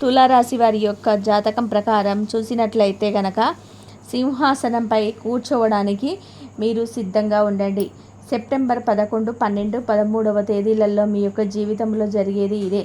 తులారాశి వారి యొక్క జాతకం ప్రకారం చూసినట్లయితే గనక సింహాసనంపై కూర్చోవడానికి మీరు సిద్ధంగా ఉండండి. సెప్టెంబర్ పదకొండు పన్నెండు పదమూడవ తేదీలలో మీ యొక్క జీవితంలో జరిగేది ఇదే.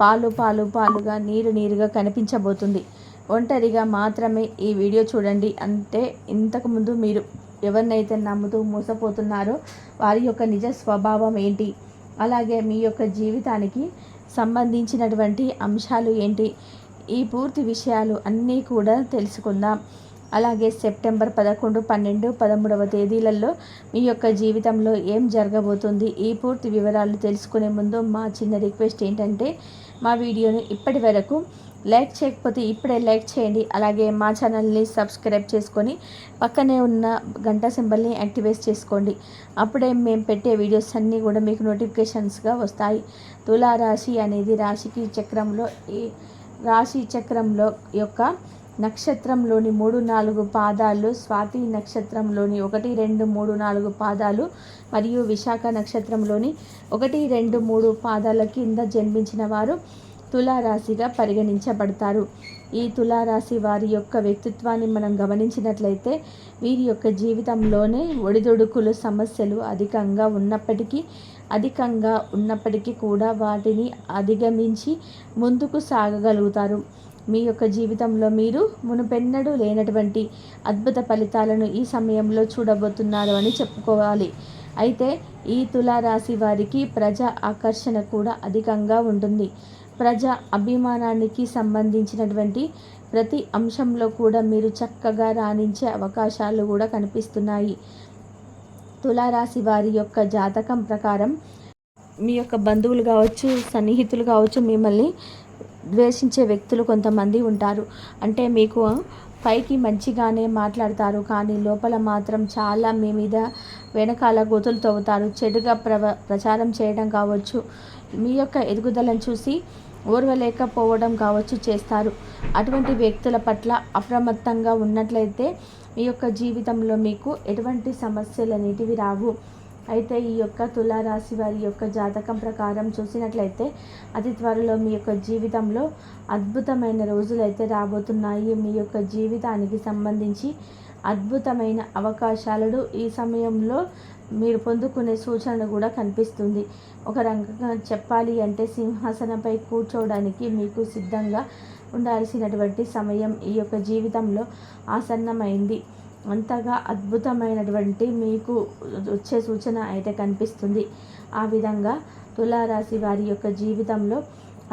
పాలు పాలు పాలుగా నీరు నీరుగా కనిపించబోతుంది. ఒంటరిగా మాత్రమే ఈ వీడియో చూడండి. అంటే ఇంతకుముందు మీరు ఎవరినైతే నమ్ముతూ మోసపోతున్నారో వారి యొక్క నిజ స్వభావం ఏంటి? అలాగే మీ యొక్క జీవితానికి సంబంధించినటువంటి అంశాలు ఏంటి? ఈ పూర్తి విషయాలు అన్నీ కూడా తెలుసుకుందాం. అలాగే సెప్టెంబర్ పదకొండు పన్నెండు పదమూడవ తేదీలలో మీ యొక్క జీవితంలో ఏం జరగబోతుంది? ఈ పూర్తి వివరాలు తెలుసుకునే ముందు మా చిన్న రిక్వెస్ట్ ఏంటంటే మా వీడియోని ఇప్పటి వరకు లైక్ చేయకపోతే ఇప్పుడే లైక్ చేయండి. అలాగే మా ఛానల్ని సబ్స్క్రైబ్ చేసుకొని పక్కనే ఉన్న గంట సింబల్ని యాక్టివేట్ చేసుకోండి. అప్పుడే మేము పెట్టే వీడియోస్ అన్నీ కూడా మీకు నోటిఫికేషన్స్గా వస్తాయి. తులారాశి అనేది రాశికి చక్రంలో ఈ రాశి చక్రంలో యొక్క నక్షత్రంలోని మూడు నాలుగు పాదాలు స్వాతి నక్షత్రంలోని ఒకటి రెండు మూడు నాలుగు పాదాలు మరియు విశాఖ నక్షత్రంలోని ఒకటి రెండు మూడు పాదాల కింద జన్మించిన వారు తులారాశిగా పరిగణించబడతారు. ఈ తులారాశి వారి యొక్క వ్యక్తిత్వాన్ని మనం గమనించినట్లయితే వీరి యొక్క జీవితంలోనే ఒడిదొడుకులు సమస్యలు అధికంగా ఉన్నప్పటికీ అధికంగా ఉన్నప్పటికీ కూడా వాటిని అధిగమించి ముందుకు సాగగలుగుతారు. మీ యొక్క జీవితంలో మీరు మునుపెన్నడూ లేనటువంటి అద్భుత ఫలితాలను ఈ సమయంలో చూడబోతున్నారు అని చెప్పుకోవాలి. అయితే ఈ తులారాశి వారికి ప్రజా ఆకర్షణ కూడా అధికంగా ఉంటుంది. ప్రజా అభిమానానికి సంబంధించినటువంటి ప్రతి అంశంలో కూడా మీరు చక్కగా రాణించే అవకాశాలు కూడా కనిపిస్తున్నాయి. తులారాశి వారి యొక్క జాతకం ప్రకారం మీ యొక్క బంధువులు కావచ్చు సన్నిహితులు కావచ్చు మిమ్మల్ని ద్వేషించే వ్యక్తులు కొంతమంది ఉంటారు. అంటే మీకు పైకి మంచిగానే మాట్లాడతారు కానీ లోపల మాత్రం చాలా మీ మీద వెనకాల గోతులు తవ్వుతారు. చెడుగా ప్రవ ప్రచారం చేయడం కావచ్చు. మీ యొక్క ఎదుగుదలను చూసి ఓర్వలేకపోవడం కావచ్చు చేస్తారు. అటువంటి వ్యక్తుల పట్ల అప్రమత్తంగా ఉన్నట్లయితే మీ యొక్క జీవితంలో మీకు ఎటువంటి సమస్యలు అనేటివి రావు. అయితే ఈ యొక్క తులారాశి వారి యొక్క జాతకం ప్రకారం చూసినట్లయితే అతి త్వరలో మీ యొక్క జీవితంలో అద్భుతమైన రోజులు అయితే రాబోతున్నాయి. మీ యొక్క జీవితానికి సంబంధించి అద్భుతమైన అవకాశాలను ఈ సమయంలో మీరు పొందుకునే సూచన కూడా కనిపిస్తుంది. ఒక రకంగా చెప్పాలి అంటే సింహాసనంపై కూర్చోవడానికి మీకు సిద్ధంగా ఉండాల్సినటువంటి సమయం ఈ యొక్క జీవితంలో ఆసన్నమైంది. అంతగా అద్భుతమైనటువంటి మీకు వచ్చే సూచన అయితే కనిపిస్తుంది. ఆ విధంగా తులారాశి వారి యొక్క జీవితంలో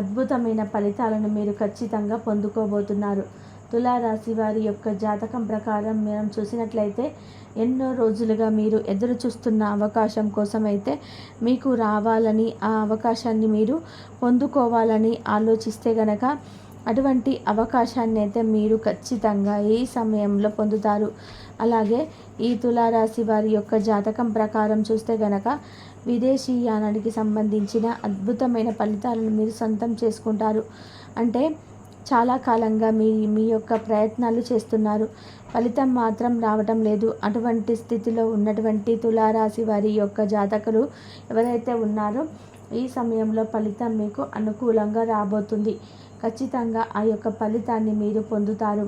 అద్భుతమైన ఫలితాలను మీరు ఖచ్చితంగా పొందుకోబోతున్నారు. తులారాశి వారి యొక్క జాతకం ప్రకారం మనం చూసినట్లయితే ఎన్నో రోజులుగా మీరు ఎదురు చూస్తున్న అవకాశం అయితే మీకు రావాలని ఆ అవకాశాన్ని మీరు పొందుకోవాలని ఆలోచిస్తే గనక అటువంటి అవకాశాన్ని అయితే మీరు ఖచ్చితంగా ఈ సమయంలో పొందుతారు. అలాగే ఈ తులారాశి వారి యొక్క జాతకం ప్రకారం చూస్తే గనక విదేశీయానానికి సంబంధించిన అద్భుతమైన ఫలితాలను మీరు సొంతం చేసుకుంటారు. అంటే చాలా కాలంగా మీ మీ యొక్క ప్రయత్నాలు చేస్తున్నారు. ఫలితం మాత్రం రావటం లేదు. అటువంటి స్థితిలో ఉన్నటువంటి తులారాశి వారి యొక్క జాతకులు ఎవరైతే ఉన్నారో ఈ సమయంలో ఫలితం మీకు అనుకూలంగా రాబోతుంది. ఖచ్చితంగా ఆ యొక్క ఫలితాన్ని మీరు పొందుతారు.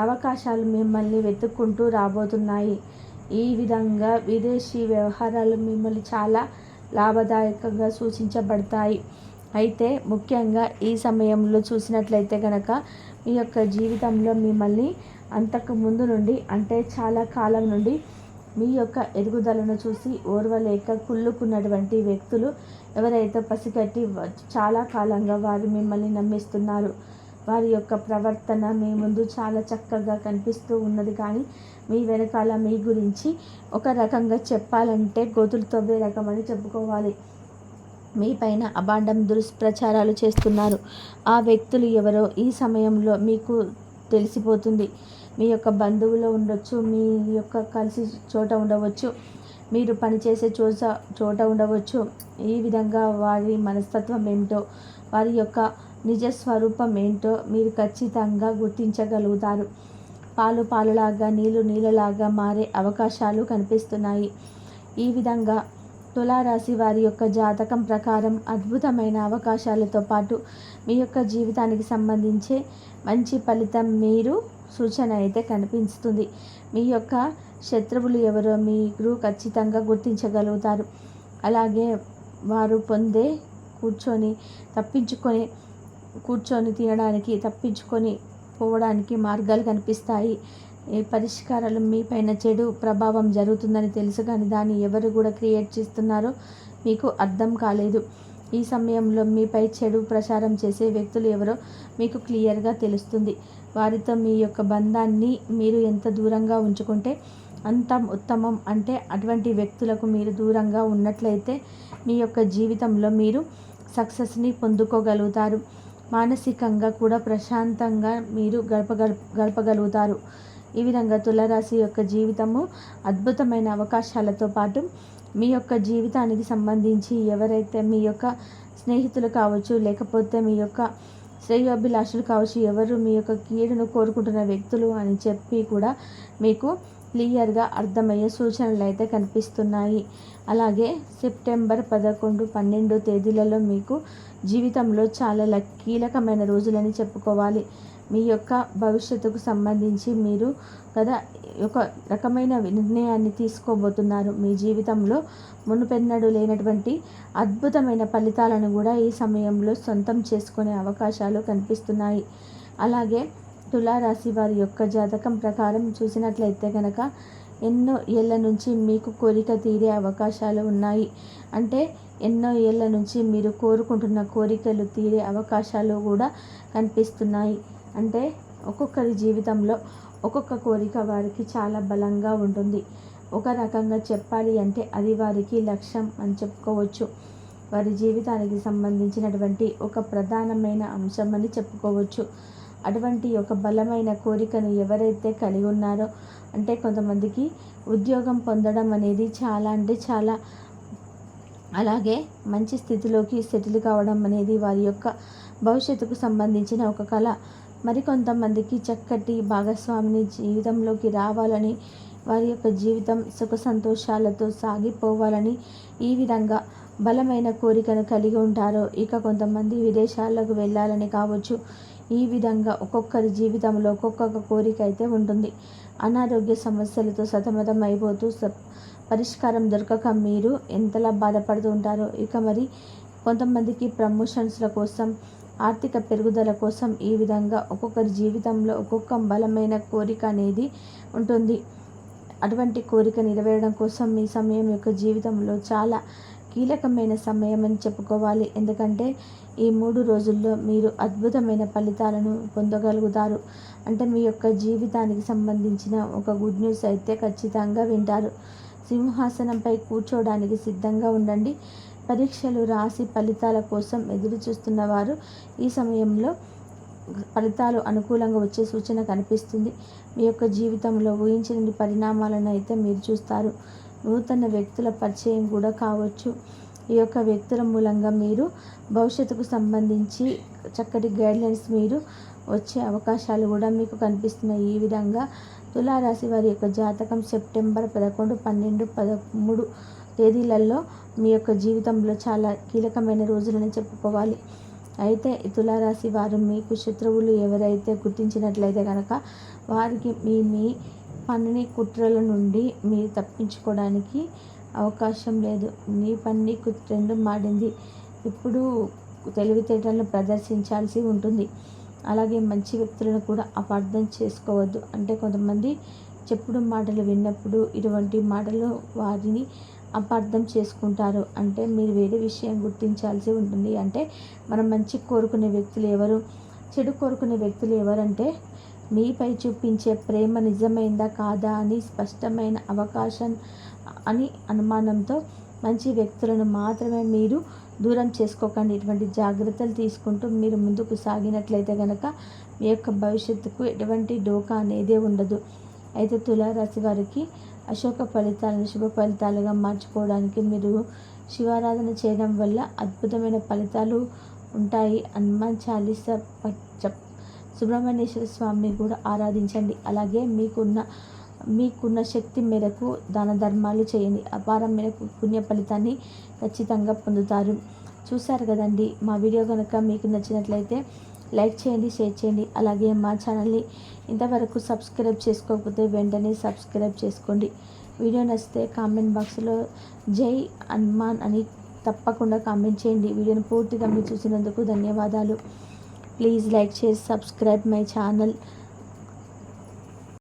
అవకాశాలు మిమ్మల్ని వెతుక్కుంటూ రాబోతున్నాయి. ఈ విధంగా విదేశీ వ్యవహారాలు మిమ్మల్ని చాలా లాభదాయకంగా సూచించబడతాయి. అయితే ముఖ్యంగా ఈ సమయంలో చూసినట్లయితే కనుక మీ యొక్క జీవితంలో మిమ్మల్ని అంతకు ముందు నుండి అంటే చాలా కాలం నుండి మీ యొక్క ఎదుగుదలను చూసి ఓర్వలేక కుళ్ళుకున్నటువంటి వ్యక్తులు ఎవరైతే పసిగట్టి చాలా కాలంగా వారు మిమ్మల్ని నమ్మిస్తున్నారు. వారి యొక్క ప్రవర్తన మీ ముందు చాలా చక్కగా కనిపిస్తూ ఉన్నది. కానీ మీ వెనకాల మీ గురించి ఒక రకంగా చెప్పాలంటే గోతులు తవ్వే రకం అని చెప్పుకోవాలి. మీ పైన అబాండం దుష్ప్రచారాలు చేస్తున్నారు. ఆ వ్యక్తులు ఎవరో ఈ సమయంలో మీకు తెలిసిపోతుంది. మీ యొక్క బంధువులో ఉండొచ్చు మీ యొక్క కలిసి చోట ఉండవచ్చు మీరు పనిచేసే చోట చోట ఉండవచ్చు. ఈ విధంగా వారి మనస్తత్వం ఏమిటో వారి యొక్క నిజ స్వరూపం ఏంటో మీరు ఖచ్చితంగా గుర్తించగలుగుతారు. పాలు పాలులాగా నీళ్ళు నీళ్ళలాగా మారే అవకాశాలు కనిపిస్తున్నాయి. ఈ విధంగా తులారాశి వారి యొక్క జాతకం ప్రకారం అద్భుతమైన అవకాశాలతో పాటు మీ యొక్క జీవితానికి సంబంధించే మంచి ఫలితం మీరు సూచన అయితే కనిపిస్తుంది. మీ యొక్క శత్రువులు ఎవరో మీరు ఖచ్చితంగా గుర్తించగలుగుతారు. అలాగే వారు పొందే కూర్చొని తప్పించుకొని కూర్చొని తినడానికి తప్పించుకొని పోవడానికి మార్గాలు కనిపిస్తాయి. ఏ పరిష్కారాలు మీపైన చెడు ప్రభావం జరుగుతుందని తెలుసు కానీ దాన్ని ఎవరు కూడా క్రియేట్ చేస్తున్నారో మీకు అర్థం కాలేదు. ఈ సమయంలో మీపై చెడు ప్రచారం చేసే వ్యక్తులు ఎవరో మీకు క్లియర్గా తెలుస్తుంది. వారితో మీ యొక్క బంధాన్ని మీరు ఎంత దూరంగా ఉంచుకుంటే అంత ఉత్తమం అంటే అటువంటి వ్యక్తులకు మీరు దూరంగా ఉన్నట్లయితే మీ యొక్క జీవితంలో మీరు సక్సెస్ని పొందుకోగలుగుతారు. మానసికంగా కూడా ప్రశాంతంగా మీరు గడపగల గడపగలుగుతారు. ఈ విధంగా తులరాశి యొక్క జీవితము అద్భుతమైన అవకాశాలతో పాటు మీ యొక్క జీవితానికి సంబంధించి ఎవరైతే మీ యొక్క స్నేహితులు కావచ్చు లేకపోతే మీ యొక్క శ్రేయోభిలాషులు కావచ్చు ఎవరు మీ యొక్క కీడును కోరుకుంటున్న వ్యక్తులు అని చెప్పి కూడా మీకు క్లియర్గా అర్థమయ్యే సూచనలు అయితే కనిపిస్తున్నాయి. అలాగే సెప్టెంబర్ పదకొండు పన్నెండు తేదీలలో మీకు జీవితంలో చాలా కీలకమైన రోజులని చెప్పుకోవాలి. మీ యొక్క భవిష్యత్తుకు సంబంధించి మీరు కదా ఒక రకమైన నిర్ణయాన్ని తీసుకోబోతున్నారు. మీ జీవితంలో మునుపెన్నడు లేనటువంటి అద్భుతమైన ఫలితాలను కూడా ఈ సమయంలో సొంతం చేసుకునే అవకాశాలు కనిపిస్తున్నాయి. అలాగే తులారాశి వారి యొక్క జాతకం ప్రకారం చూసినట్లయితే కనుక ఎన్నో ఏళ్ళ నుంచి మీకు కోరిక తీరే అవకాశాలు ఉన్నాయి. అంటే ఎన్నో ఏళ్ళ నుంచి మీరు కోరుకుంటున్న కోరికలు తీరే అవకాశాలు కూడా కనిపిస్తున్నాయి. అంటే ఒక్కొక్కరి జీవితంలో ఒక్కొక్క కోరిక వారికి చాలా బలంగా ఉంటుంది. ఒక రకంగా చెప్పాలి అంటే అది వారికి లక్ష్యం అని చెప్పుకోవచ్చు. వారి జీవితానికి సంబంధించినటువంటి ఒక ప్రధానమైన అంశం అని చెప్పుకోవచ్చు. అటువంటి ఒక బలమైన కోరికను ఎవరైతే కలిగి ఉన్నారో అంటే కొంతమందికి ఉద్యోగం పొందడం అనేది చాలా అంటే చాలా అలాగే మంచి స్థితిలోకి సెటిల్ కావడం అనేది వారి యొక్క భవిష్యత్తుకు సంబంధించిన ఒక కళ. మరికొంతమందికి చక్కటి భాగస్వామిని జీవితంలోకి రావాలని వారి యొక్క జీవితం సుఖ సంతోషాలతో సాగిపోవాలని ఈ విధంగా బలమైన కోరికను కలిగి ఉంటారో ఇక కొంతమంది విదేశాలకు వెళ్ళాలని కావచ్చు. ఈ విధంగా ఒక్కొక్కరి జీవితంలో ఒక్కొక్క కోరిక అయితే ఉంటుంది. అనారోగ్య సమస్యలతో సతమతం అయిపోతూ పరిష్కారం దొరకక మీరు ఎంతలా బాధపడుతూ ఉంటారో ఇక మరి కొంతమందికి ప్రమోషన్స్ల కోసం ఆర్థిక పెరుగుదల కోసం ఈ విధంగా ఒక్కొక్కరి జీవితంలో ఒక్కొక్క బలమైన కోరిక అనేది ఉంటుంది. అటువంటి కోరిక నెరవేరడం కోసం మీ సమయం యొక్క జీవితంలో చాలా కీలకమైన సమయం అని చెప్పుకోవాలి. ఎందుకంటే ఈ మూడు రోజుల్లో మీరు అద్భుతమైన ఫలితాలను పొందగలుగుతారు. అంటే మీ యొక్క జీవితానికి సంబంధించిన ఒక గుడ్ న్యూస్ అయితే ఖచ్చితంగా వింటారు. సింహాసనంపై కూర్చోవడానికి సిద్ధంగా ఉండండి. పరీక్షలు రాసి ఫలితాల కోసం ఎదురు చూస్తున్న వారు ఈ సమయంలో ఫలితాలు అనుకూలంగా వచ్చే సూచన కనిపిస్తుంది. మీ యొక్క జీవితంలో ఊహించని పరిణామాలను అయితే మీరు చూస్తారు. నూతన వ్యక్తుల పరిచయం కూడా కావచ్చు. ఈ యొక్క వ్యక్తుల మూలంగా మీరు భవిష్యత్తుకు సంబంధించి చక్కటి గైడ్లైన్స్ మీరు వచ్చే అవకాశాలు కూడా మీకు కనిపిస్తున్నాయి. ఈ విధంగా తులారాశి వారి యొక్క జాతకం సెప్టెంబర్ పదకొండు పన్నెండు పదమూడు తేదీలలో మీ యొక్క జీవితంలో చాలా కీలకమైన రోజులని చెప్పుకోవాలి. అయితే తులారాశి వారు మీకు శత్రువులు ఎవరైతే గుర్తించినట్లయితే కనుక వారికి మీ మీ పనిని కుట్రల నుండి మీరు తప్పించుకోవడానికి అవకాశం లేదు. నీ పని కుట్రెండు మాడింది. ఇప్పుడు తెలివితేటలను ప్రదర్శించాల్సి ఉంటుంది. అలాగే మంచి వ్యక్తులను కూడా అపార్థం చేసుకోవద్దు. అంటే కొంతమంది చెప్పుడు మాటలు విన్నప్పుడు ఇటువంటి మాటలు వారిని అపార్థం చేసుకుంటారు. అంటే మీరు వేరే విషయం గుర్తించాల్సి ఉంటుంది. అంటే మనం మంచి కోరుకునే వ్యక్తులు ఎవరు? చెడు కోరుకునే వ్యక్తులు ఎవరంటే మీపై చూపించే ప్రేమ నిజమైందా కాదా అని స్పష్టమైన అవకాశం అని అనుమానంతో మంచి వ్యక్తులను మాత్రమే మీరు దూరం చేసుకోకండి. ఇటువంటి జాగ్రత్తలు తీసుకుంటూ మీరు ముందుకు సాగినట్లయితే కనుక మీ యొక్క భవిష్యత్తుకు ఎటువంటి డోకా అనేదే ఉండదు. అయితే తులారాశి వారికి అశోక ఫలితాలను శుభ ఫలితాలుగా మార్చుకోవడానికి మీరు శివారాధన చేయడం వల్ల అద్భుతమైన ఫలితాలు ఉంటాయి. హనుమాన్ చాలీస సుబ్రహ్మణ్యేశ్వర స్వామిని కూడా ఆరాధించండి. అలాగే మీకున్న మీకున్న శక్తి మేరకు దాన ధర్మాలు చేయండి. అపారం మేరకు పుణ్య ఫలితాన్ని ఖచ్చితంగా పొందుతారు. చూశారు కదండి? మా వీడియో కనుక మీకు నచ్చినట్లయితే లైక్ చేయండి షేర్ చేయండి. అలాగే మా ఛానల్ని ఇంతవరకు సబ్స్క్రైబ్ చేసుకోకపోతే వెంటనే సబ్స్క్రైబ్ చేసుకోండి. వీడియో నచ్చితే కామెంట్ బాక్స్లో జై హనుమాన్ అని తప్పకుండా కామెంట్ చేయండి. వీడియోని పూర్తిగా మీరు చూసినందుకు ధన్యవాదాలు. ప్లీజ్ లైక్ చేసి సబ్స్క్రైబ్ మై ఛానల్.